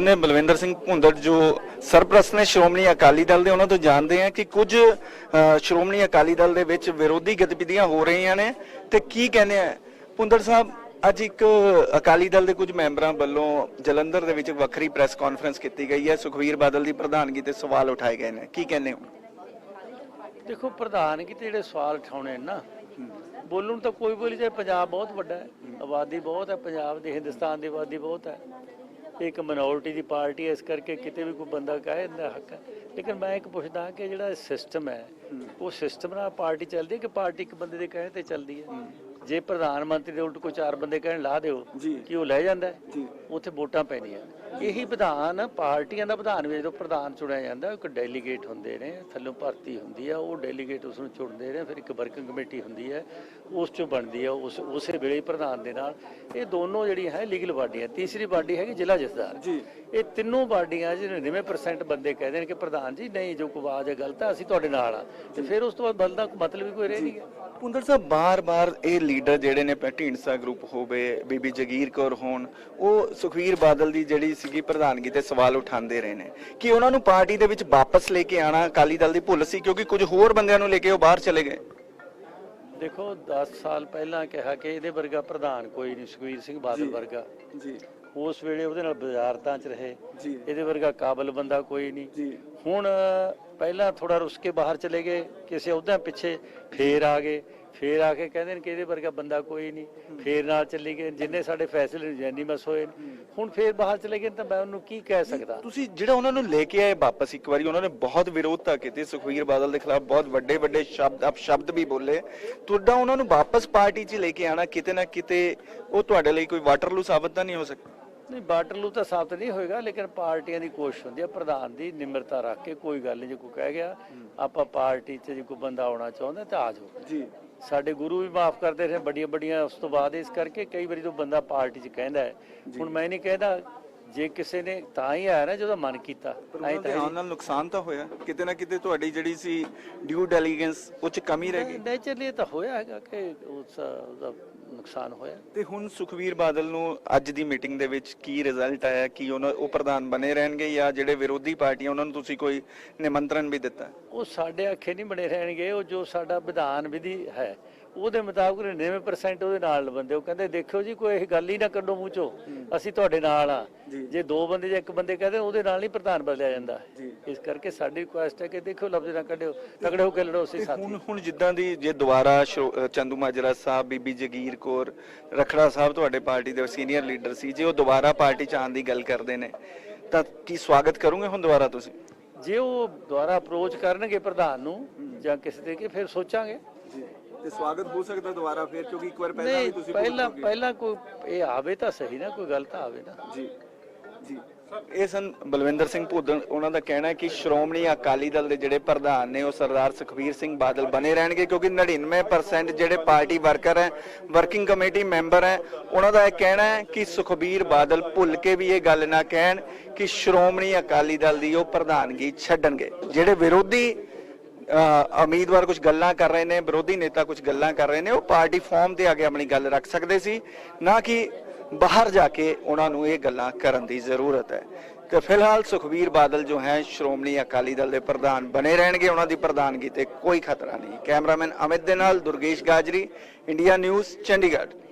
ਮੌਜੂਦ ਨੇ ਬਲਵਿੰਦਰ ਸਿੰਘ ਭੁੰਦੜ, ਜੋ ਸਰਪ੍ਰਸਤ ਨੇ ਸ਼੍ਰੋਮਣੀ ਅਕਾਲੀ ਦਲ ਦੇ, ਉਹਨਾਂ ਤੋਂ ਜਾਣਦੇ ਆ ਕਿ ਕੁਝ ਸ਼੍ਰੋਮਣੀ ਅਕਾਲੀ ਦਲ ਦੇ ਵਿੱਚ ਵਿਰੋਧੀ ਗਤੀਵਿਧੀਆਂ ਹੋ ਰਹੀਆਂ ਨੇ। ਤੇ ਕੀ ਕਹਿੰਦੇ ਆ? ਭੁੰਦੜ ਸਾਹਿਬ, ਅੱਜ ਇੱਕ ਅਕਾਲੀ ਦਲ ਦੇ ਕੁਝ ਮੈਂਬਰਾਂ ਵੱਲੋਂ ਜਲੰਧਰ ਦੇ ਵਿੱਚ ਵੱਖਰੀ ਪ੍ਰੈਸ ਕਾਨਫਰੰਸ ਕੀਤੀ ਗਈ ਹੈ। ਸੁਖਵੀਰ ਬਾਦਲ ਦੀ ਪ੍ਰਧਾਨਗੀ ਤੇ ਸਵਾਲ ਉਠਾਏ ਗਏ ਨੇ। ਕੀ ਕਹਿੰਦੇ ਹੋ? ਦੇਖੋ, ਪ੍ਰਧਾਨਗੀ ਤੇ ਜਿਹੜੇ ਸਵਾਲ ਉਠਾਉਣੇ ਨਾ ਬੋਲਣ ਤਾਂ ਕੋਈ ਬੋਲੀ ਜਾਏ ਪੰਜਾਬ ਬਹੁਤ ਵੱਡਾ ਹੈ, ਆਬਾਦੀ ਬਹੁਤ ਹੈ, ਪੰਜਾਬ ਦੀ ਹਿੰਦੁਸਤਾਨ ਦੀ ਆਬਾਦੀ ਬਹੁਤ ਹੈ। ਇੱਕ ਮਿਨੋਰਟੀ ਦੀ ਪਾਰਟੀ ਹੈ ਇਸ ਕਰਕੇ ਕਿਤੇ ਵੀ ਕੋਈ ਬੰਦਾ ਕਹੇ ਇਹਦਾ ਹੱਕ ਹੈ। ਲੇਕਿਨ ਮੈਂ ਇੱਕ ਪੁੱਛਦਾ ਕਿ ਜਿਹੜਾ ਸਿਸਟਮ ਹੈ ਉਹ ਸਿਸਟਮ ਨਾਲ ਪਾਰਟੀ ਚੱਲਦੀ ਹੈ ਕਿ ਪਾਰਟੀ ਇੱਕ ਬੰਦੇ ਦੇ ਕਹੇ ਤੇ ਚੱਲਦੀ ਹੈ। ਜੇ ਪ੍ਰਧਾਨ ਮੰਤਰੀ ਦੇ ਉਲਟ ਕੋਈ ਚਾਰ ਬੰਦੇ ਕਹਿਣ ਲਾ ਦਿਓ। ਕਿ ਉਹ ਲੈ ਜਾਂਦਾ। ਉੱਥੇ ਵੋਟਾਂ ਪੈਣੀਆਂ। ਇਹੀ ਵਿਧਾਨ ਪਾਰਟੀਆਂ ਦਾ ਵਿਧਾਨ ਵੀ ਜਦੋਂ ਪ੍ਰਧਾਨ ਚੁਣਿਆ ਜਾਂਦਾ ਇੱਕ ਡੈਲੀਗੇਟ ਹੁੰਦੇ ਨੇ ਥੱਲੋਂ ਭਰਤੀ ਹੁੰਦੀ ਆ ਉਹ ਡੈਲੀਗੇਟ ਉਸ ਨੂੰ ਚੁਣਦੇ ਨੇ ਫਿਰ ਇੱਕ ਵਰਕਿੰਗ ਕਮੇਟੀ ਹੁੰਦੀ ਹੈ ਉਸ ਚੋਂ ਬਣਦੀ ਆ ਉਸ ਉਸੇ ਵੇਲੇ ਪ੍ਰਧਾਨ ਦੇ ਨਾਲ। ਇਹ ਦੋਨੋਂ ਜਿਹੜੀਆਂ ਹੈ ਲੀਗਲ ਬਾਡੀਆਂ ਤੀਸਰੀ ਬਾਡੀ ਹੈਗੀ ਜ਼ਿਲ੍ਹਾ ਜਥੇਦਾਰ ਜੀ। ਇਹ ਤਿੰਨੋਂ ਬਾਡੀਆਂ ਜਿਹੜੇ 99% ਬੰਦੇ ਕਹਿੰਦੇ ਨੇ ਕਿ ਪ੍ਰਧਾਨ ਜੀ ਨਹੀਂ ਜੋ ਕੋਈ ਆਵਾਜ਼ ਹੈ ਗਲਤ ਹੈ ਅਸੀਂ ਤੁਹਾਡੇ ਨਾਲ ਆ ਤੇ ਫਿਰ ਉਸ ਤੋਂ ਬਾਅਦ ਬਲ ਦਾ ਕੋਈ ਮਤਲਬ ਹੀ ਕੋਈ ਰਹਿ ਨਹੀਂ ਗਿਆ। ਪੁੰਦਰ ਸਾਹਿਬ ਬਾਰ-ਬਾਰ ਇਹ ਲੀਡਰ ਜਿਹੜੇ ਨੇ ਢੀਂਡਸਾ ਗਰੁੱਪ ਹੋਵੇ ਬੀਬੀ ਜਗੀਰ ਕੌਰ ਹੋਣ ਉਹ ਸੁਖਵੀਰ ਬਾਦਲ ਦੀ ਜਿਹੜੀ ਸੀਗੀ ਪ੍ਰਧਾਨਗੀ ਤੇ ਸਵਾਲ ਉਠਾਉਂਦੇ ਰਹੇ ਨੇ। ਕਿ ਉਹਨਾਂ ਨੂੰ ਪਾਰਟੀ ਦੇ ਵਿੱਚ ਵਾਪਸ ਲੈ ਕੇ ਆਣਾ ਅਕਾਲੀ ਦਲ ਦੀ ਭੁੱਲ ਸੀ ਕਿਉਂਕਿ ਕੁਝ ਹੋਰ ਬੰਦਿਆਂ ਨੂੰ ਲੈ ਕੇ ਉਹ ਬਾਹਰ ਚਲੇ ਗਏ? ਦੇਖੋ 10 ਸਾਲ ਪਹਿਲਾਂ ਕਿਹਾ ਕਿ ਇਹਦੇ ਵਰਗਾ ਪ੍ਰਧਾਨ ਕੋਈ ਨਹੀਂ ਸੁਖਵੀਰ ਸਿੰਘ ਬਾਦਲ ਵਰਗਾ। ਜੀ। ਉਸ ਵੇਲੇ ਉਹਦੇ ਨਾਲ ਵਜ਼ਾਰਤਾਂ 'ਚ ਰਹੇ। ਜੀ। ਇਹਦੇ ਵਰਗਾ ਕਾਬਲ ਬੰਦਾ ਕੋਈ ਨਹੀਂ। ਜੀ। ਹੁਣ ਪਹਿਲਾਂ ਥੋੜਾ ਰੁੱਸ ਕੇ ਬਾਹਰ ਚਲੇ ਗਏ ਕਿਸੇ ਉਹਦਿਆਂ ਪਿੱਛੇ ਫੇਰ ਆ ਗਏ। ਫੇਰ ਆ ਕੇ ਕਹਿੰਦੇ ਨੇ ਕਿ ਇਹਦੇ ਵਰਗਾ ਬੰਦਾ ਕੋਈ ਨਹੀਂ। ਫੇਰ ਨਾਲ ਚੱਲੀ ਗਏ ਜਿੰਨੇ ਸਾਡੇ ਫੈਸਲੇ ਜੈਨੀਮਸ ਹੋਏ। ਹੁਣ ਫੇਰ ਬਾਹਰ ਚਲੇ ਗਏ ਤਾਂ ਮੈਂ ਉਹਨੂੰ ਕੀ ਕਹਿ ਸਕਦਾ? ਤੁਸੀਂ ਜਿਹੜਾ ਉਹਨਾਂ ਨੂੰ ਲੈ ਕੇ ਆਏ ਵਾਪਸ ਇੱਕ ਵਾਰੀ ਉਹਨਾਂ ਨੇ ਬਹੁਤ ਵਿਰੋਧਤਾ ਕੀਤੀ ਸੁਖਵੀਰ ਬਾਦਲ ਦੇ ਖਿਲਾਫ ਬਹੁਤ ਵੱਡੇ ਵੱਡੇ ਸ਼ਬਦ ਅਪ ਸ਼ਬਦ ਵੀ ਬੋਲੇ। ਤੁਹਾਡਾ ਉਹਨਾਂ ਨੂੰ ਵਾਪਸ ਪਾਰਟੀ 'ਚ ਲੈ ਕੇ ਆਣਾ ਕਿਤੇ ਨਾ ਕਿਤੇ ਉਹ ਤੁਹਾਡੇ ਲਈ ਕੋਈ ਵਾਟਰਲੂ ਸਾਬਤ ਤਾਂ ਨਹੀਂ ਹੋ ਸਕਦਾ? ਨਹੀਂ ਬਾਟਰਲੂ ਤਾਂ ਸਾਬਤ ਨਹੀਂ ਹੋਏਗਾ ਲੇਕਿਨ ਪਾਰਟੀਆਂ ਦੀ ਕੋਸ਼ਿਸ਼ ਹੁੰਦੀ ਹੈ ਪ੍ਰਧਾਨ ਦੀ ਨਿਮਰਤਾ ਰੱਖ ਕੇ ਕੋਈ ਗੱਲ ਨਹੀਂ ਜੇ ਕੋਈ ਕਹਿ ਗਿਆ ਆਪਾਂ ਪਾਰਟੀ 'ਚ ਜੇ ਕੋਈ ਬੰਦਾ ਆਉਣਾ ਚਾਹੁੰਦਾ ਤਾਂ ਆ ਜਾਓ। ਜੀ। ਸਾਡੇ ਗੁਰੂ ਵੀ ਮਾਫ ਕਰਦੇ ਰਹੇ ਵੱਡੀਆਂ ਵੱਡੀਆਂ ਉਸ ਤੋਂ ਬਾਅਦ ਇਸ ਕਰਕੇ ਕਈ ਵਾਰੀ ਜੋ ਬੰਦਾ ਪਾਰਟੀ 'ਚ ਕਹਿੰਦਾ ਹੈ ਹੁਣ ਮੈਂ ਨਹੀਂ ਕਹਿੰਦਾ ਜੇ ਕਿਸੇ ਨੇ ਤਾਂ ਹੀ ਆਇਆ ਨਾ ਜਿਹਦਾ ਮਨ ਕੀਤਾ ਦੇ ਆਉਣ ਨਾਲ ਨੁਕਸਾਨ ਤਾਂ ਹੋਇਆ। ਕਿਤੇ ਨਾ ਕਿਤੇ ਤੁਹਾਡੀ ਜਿਹੜੀ ਸੀ ਡਿਊ ਡੈਲੀਗੈਂਸ ਉਹ 'ਚ ਕਮੀ ਰਹਿ ਗਈ। ਨੇਚਰਲੀ ਤਾਂ ਹੋਇਆ ਹੈਗਾ ਕਿ ਉਸ ਉਹਦਾ ਨੁਕਸਾਨ ਹੋਇਆ। ਤੇ ਹੁਣ ਸੁਖਵੀਰ ਬਾਦਲ ਨੂੰ ਅੱਜ ਦੀ ਮੀਟਿੰਗ ਦੇ ਵਿੱਚ ਕੀ ਰਿਜ਼ਲਟ ਆਇਆ ਕੀ ਉਹਨਾਂ ਉਹ ਪ੍ਰਧਾਨ ਬਣੇ ਰਹਿਣਗੇ ਜਾਂ ਜਿਹੜੇ ਵਿਰੋਧੀ ਪਾਰਟੀਆਂ ਉਹਨਾਂ ਨੂੰ ਤੁਸੀਂ ਕੋਈ ਨਿਮੰਤਰਣ ਵੀ ਦਿੱਤਾ? ਉਹ ਸਾਡੇ ਆਖੇ ਨਹੀਂ ਬਣੇ ਰਹਿਣਗੇ ਉਹ ਜੋ ਸਾਡਾ ਵਿਧਾਨ ਵਿਧੀ ਹੈ ਉਹਦੇ ਮੁਤਾਬਕ 99% ਉਹਦੇ ਨਾਲ ਬੰਦੇ ਉਹ ਕਹਿੰਦੇ ਦੇਖਿਓ ਜੀ ਕੋਈ ਇਹ ਗੱਲ ਹੀ ਨਾ ਕੱਢੋ ਮੂੰਹ ਚੋਂ। ਅਸੀਂ ਤੁਹਾਡੇ ਨਾਲ ਆ। ਜੇ। ਦੋ ਬੰਦੇ ਜਾਂ ਇੱਕ ਬੰਦੇ ਕਹਦੇ ਉਹਦੇ ਨਾਲ ਨਹੀਂ ਪ੍ਰਧਾਨ ਬਦਲਿਆ ਜਾਂਦਾ। ਇਸ ਕਰਕੇ ਸਾਡੀ ਰਿਕੁਐਸਟ ਹੈ ਕਿ ਦੇਖਿਓ ਲਫ਼ਜ਼ ਨਾ ਕੱਢਿਓ ਤਗੜੇ ਹੋ ਕੇ ਲੜੋ ਅਸੀਂ ਸਾਥੀ। ਹੁਣ ਹੁਣ ਜਿੱਦਾਂ ਦੀ ਜੇ ਦੁਬਾਰਾ ਚੰਦੂ ਮਾਜਰਾ ਸਾਹਿਬ ਬੀਬੀ ਜਗੀਰ ਕੌਰ ਰਖੜਾ ਸਾਹਿਬ ਤੁਹਾਡੇ ਪਾਰਟੀ ਦੇ ਸੀਨੀਅਰ ਲੀਡਰ ਸੀ ਜੇ ਉਹ ਦੁਬਾਰਾ ਪਾਰਟੀ ਚ ਆਉਣ ਦੀ ਗੱਲ ਕਰਦੇ ਨੇ ਤਾਂ ਕੀ ਸਵਾਗਤ ਕਰੋਗੇ ਹੁਣ ਦੁਬਾਰਾ ਤੁਸੀਂ? ਜੇ ਉਹ ਦੁਬਾਰਾ ਅਪਰੋਚ ਕਰਨਗੇ ਪ੍ਰਧਾਨ ਨੂੰ ਜਾਂ ਕਿਸੇ ਤਰੀਕੇ ਫਿਰ ਸੋਚਾਂਗੇ। ਤੇ ਸਵਾਗਤ ਹੋ ਸਕਦਾ ਦੁਬਾਰਾ ਫਿਰ ਕਿਉਂਕਿ ਇੱਕ ਵਾਰ ਨਹੀਂ ਪਹਿਲਾਂ ਪਹਿਲਾਂ ਕੋਈ ਇਹ ਆਵੇ ਤਾਂ ਸਹੀ ਨਾ ਕੋਈ ਗੱਲ ਤਾਂ ਆਵੇ ਨਾ। ਜੀ ਜੀ। ਇਹ ਸਨ ਬਲਵਿੰਦਰ ਸਿੰਘ ਭੁੱਦਣ ਉਹਨਾਂ ਦਾ ਕਹਿਣਾ ਹੈ ਕਿ ਸ਼੍ਰੋਮਣੀ ਅਕਾਲੀ ਦਲ ਦੇ ਜਿਹੜੇ ਪ੍ਰਧਾਨ ਨੇ ਉਹ ਸਰਦਾਰ ਸੁਖਵੀਰ ਸਿੰਘ ਬਾਦਲ ਬਣੇ ਰਹਿਣਗੇ ਕਿਉਂਕਿ 99% ਜਿਹੜੇ ਪਾਰਟੀ ਵਰਕਰ ਹੈ ਵਰਕਿੰਗ ਕਮੇਟੀ ਮੈਂਬਰ ਹੈ ਉਹਨਾਂ ਦਾ ਇਹ ਕਹਿਣਾ ਹੈ ਕਿ ਸੁਖਬੀਰ ਬਾਦਲ ਭੁੱਲ ਕੇ ਵੀ ਇਹ ਗੱਲ ਨਾ ਕਹਿਣ ਕਿ ਸ਼੍ਰੋਮਣੀ ਅਕਾਲੀ ਦਲ ਦੀ ਉਹ ਪ੍ਰਧਾਨਗੀ ਛੱਡਣਗੇ। ਜਿਹੜੇ ਵਿਰੋਧੀ ਉਮੀਦਵਾਰ ਕੁਝ ਗੱਲਾਂ ਕਰ ਰਹੇ ਨੇ, ਵਿਰੋਧੀ ਨੇਤਾ ਕੁਝ ਗੱਲਾਂ ਕਰ ਰਹੇ ਨੇ, ਉਹ ਪਾਰਟੀ ਫਾਰਮ ਤੇ ਆ ਕੇ ਆਪਣੀ ਗੱਲ ਰੱਖ ਸਕਦੇ ਸੀ, ਨਾ ਕਿ ਬਾਹਰ ਜਾ ਕੇ ਉਹਨਾਂ ਨੂੰ ਇਹ ਗੱਲਾਂ ਕਰਨ ਦੀ ਜ਼ਰੂਰਤ ਹੈ। ਤੇ ਫਿਲਹਾਲ ਸੁਖਵੀਰ ਬਾਦਲ ਜੋ ਹੈ, ਸ਼੍ਰੋਮਣੀ ਅਕਾਲੀ ਦਲ ਦੇ ਪ੍ਰਧਾਨ ਬਣੇ ਰਹਿਣਗੇ, ਉਹਨਾਂ ਦੀ ਪ੍ਰਧਾਨਗੀ ਤੇ ਕੋਈ ਖਤਰਾ ਨਹੀਂ। ਕੈਮਰਾਮੈਨ ਅਮਿਤ ਦੇ ਨਾਲ ਦੁਰਗੇਸ਼ ਗਾਜਰੀ, ਇੰਡੀਆ ਨਿਊਜ਼, ਚੰਡੀਗੜ੍ਹ।